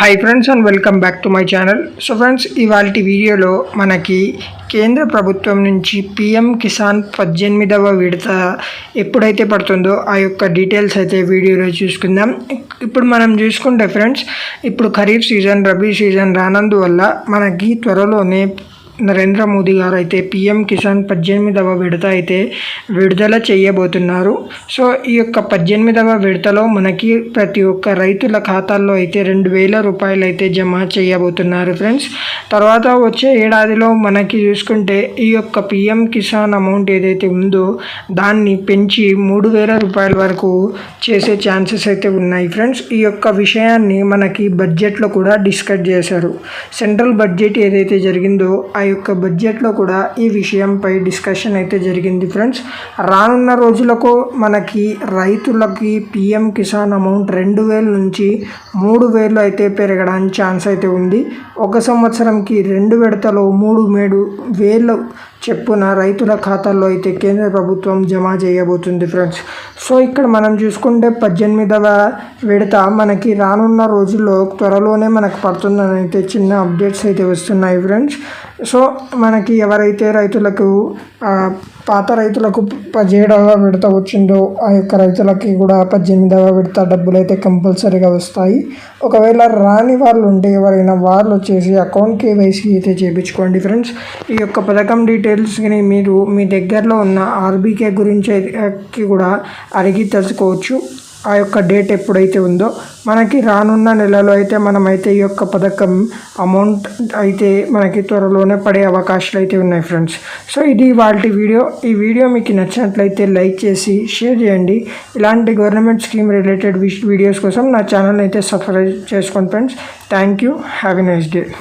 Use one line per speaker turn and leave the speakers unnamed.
Hi friends and welcome back to my channel so friends ఇవాళ వీడియోలో మనకి కేంద్ర ప్రభుత్వం నుంచి పిఎం కిసాన్ పద్దెనిమిదవ విడత ఎప్పుడైతే పడుతుందో ఆ యొక్క డీటెయిల్స్ అయితే వీడియోలో చూసుకుందాం. ఇప్పుడు మనం చూసుకుంటే ఫ్రెండ్స్ ఇప్పుడు ఖరీఫ్ సీజన్ రబీ సీజన్ రానందువల్ల మనకి త్వరలోనే నరేంద్ర మోదీ గారు అయితే పిఎం కిసాన్ పద్దెనిమిదవ విడత అయితే విడుదల చేయబోతున్నారు. సో ఈ యొక్క పద్దెనిమిదవ విడతలో మనకి ప్రతి ఒక్క రైతుల ఖాతాల్లో అయితే రెండు వేల రూపాయలు అయితే జమ చేయబోతున్నారు ఫ్రెండ్స్. తర్వాత వచ్చే ఏడాదిలో మనకి చూసుకుంటే ఈ యొక్క పిఎం కిసాన్ అమౌంట్ ఏదైతే ఉందో దాన్ని పెంచి మూడు వేల రూపాయల వరకు చేసే ఛాన్సెస్ అయితే ఉన్నాయి ఫ్రెండ్స్. ఈ యొక్క విషయాన్ని మనకి బడ్జెట్లో కూడా డిస్కస్ చేశారు. సెంట్రల్ బడ్జెట్ ఏదైతే జరిగిందో ఆ యొక్క బడ్జెట్లో కూడా ఈ విషయంపై డిస్కషన్ అయితే జరిగింది ఫ్రెండ్స్ రానున్న రోజులకు మనకి రైతులకి పిఎం కిసాన్ అమౌంట్ రెండు వేల నుంచి మూడు వేలు అయితే పెరగడానికి ఛాన్స్ అయితే ఉంది. ఒక సంవత్సరంకి రెండు విడతలో మూడు మేడు వేలు చెప్పున రైతుల ఖాతాల్లో అయితే కేంద్ర ప్రభుత్వం జమ చేయబోతుంది ఫ్రెండ్స్. సో ఇక్కడ మనం చూసుకుంటే పద్దెనిమిదవ విడత మనకి రానున్న రోజుల్లో త్వరలోనే మనకు పడుతుందని అయితే చిన్న అప్డేట్స్ అయితే వస్తున్నాయి ఫ్రెండ్స్. సో మనకి ఎవరైతే రైతులకు పాత రైతులకు పదిహేడవ విడత వచ్చిందో ఆ యొక్క రైతులకి కూడా పద్దెనిమిదవ విడత డబ్బులు అయితే కంపల్సరీగా వస్తాయి. ఒకవేళ రాని వాళ్ళు ఉంటే ఎవరైనా వాళ్ళు వచ్చేసి అకౌంట్ కేవైసీ అయితే చేయించుకోండి ఫ్రెండ్స్. ఈ యొక్క పథకం డీటెయిల్స్ని మీరు మీ దగ్గరలో ఉన్న ఆర్బీకే గురించి కూడా అడిగి తెలుసుకోవచ్చు. ఆ యొక్క డేట్ ఎప్పుడైతే ఉందో మనకి రానున్న నెలలో అయితే మనమైతే ఈ యొక్క పథకం అమౌంట్ అయితే మనకి త్వరలోనే పడే అవకాశాలు అయితే ఉన్నాయి ఫ్రెండ్స్. సో ఇది వాళ్ళ వీడియో. ఈ వీడియో మీకు నచ్చినట్లయితే లైక్ చేసి షేర్ చేయండి. ఇలాంటి గవర్నమెంట్ స్కీమ్ రిలేటెడ్ వీడియోస్ కోసం నా ఛానల్ అయితే సబ్స్క్రైబ్ చేసుకోండి friends. Thank you. Have a nice day.